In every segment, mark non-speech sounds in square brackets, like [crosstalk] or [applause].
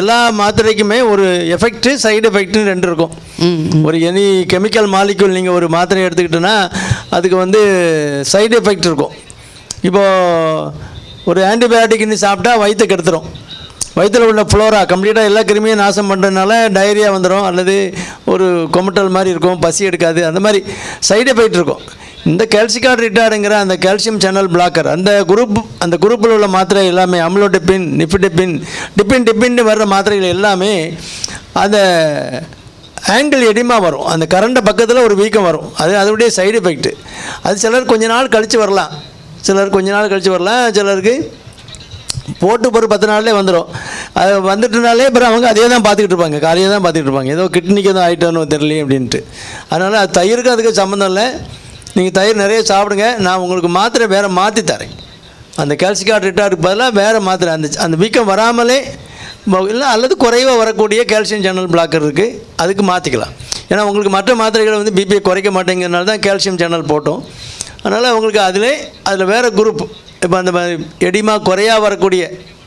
எல்லா மாத்திரைக்குமே ஒரு effect side எஃபெக்ட்னு ரெண்டு இருக்கும். ஒரு எனி கெமிக்கல் மாலிக்யூல் நீங்கள் ஒரு மாத்திரை எடுத்துக்கிட்டோன்னா அதுக்கு வந்து சைடு எஃபெக்ட் இருக்கும். இப்போது ஒரு ஆன்டிபயோட்டிக் இன்னி சாப்பிட்டா வயிற்று கெடுத்துரும். வயிற்றில் உள்ள ஃப்ளோரா கம்ப்ளீட்டாக எல்லா கிருமியும் நாசம் பண்ணுறதுனால டயரியா வந்துடும் அல்லது ஒரு கொமட்டல் மாதிரி இருக்கும் பசி எடுக்காது. அந்த மாதிரி சைடு எஃபெக்ட் இருக்கும். இந்த கேல்சிகாட் ரிட்டார்டுங்கிற அந்த கால்சியம் சேனல் பிளாக்கர் அந்த குரூப் அந்த குரூப்பில் உள்ள மாத்திரை எல்லாமே அம்லோடிப்பின் நிஃபிடிப்பின் டிப்பின் டிப்பின்னு வர்ற மாத்திரைகள் எல்லாமே அந்த ஆங்கிள் எடிமா வரும். அந்த கரண்ட பக்கத்தில் ஒரு வீக்கம் வரும். அது அதனுடைய சைடு எஃபெக்ட் அது சிலர் கொஞ்ச நாள் கழித்து வரலாம். சிலர் கொஞ்ச நாள் கழித்து வரலாம். சிலருக்கு போட்டு ஒரு பத்து நாள்லேயே வந்துடும் அது வந்துட்டுனாலே அப்புறம் அவங்க அதே தான் பார்த்துக்கிட்டு இருப்பாங்க. காலையே தான் பார்த்துக்கிட்டு இருப்பாங்க. ஏதோ கிட்னிக்கு எதுவும் ஆகிட்டோன்னு தெரியலையே அப்படின்ட்டு. அதனால் அது தயிருக்கு அதுக்கு சம்மந்தம் இல்லை. நீங்கள் தயிர் நிறைய சாப்பிடுங்க நான் உங்களுக்கு மாத்திரை வேறு மாற்றி தரேன். அந்த கால்சிகாட் ரிட்டாருக்கு பதிலாக வேறு மாத்திரை அந்த அந்த வீக்கம் வராமலே இல்லை அல்லது குறைவாக வரக்கூடிய கால்சியம் சேனல் பிளாக்கர் இருக்குது அதுக்கு மாற்றிக்கலாம் ஏன்னா உங்களுக்கு மற்ற மாத்திரைகளை வந்து பிபியை குறைக்க மாட்டேங்கிறனால தான் கால்சியம் சேனல் போட்டோம். அதனால் உங்களுக்கு அதிலே அதில் வேறு குரூப் இப்போ அந்த மாதிரி எடிமா குறையா வரக்கூடிய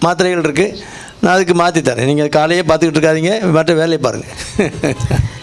மாத்திரைகள் இருக்குது நான் அதுக்கு மாற்றி தரேன். நீங்கள் காலையே பார்த்துக்கிட்டு இருக்காதீங்க மற்ற வேலையை பாருங்கள் [laughs]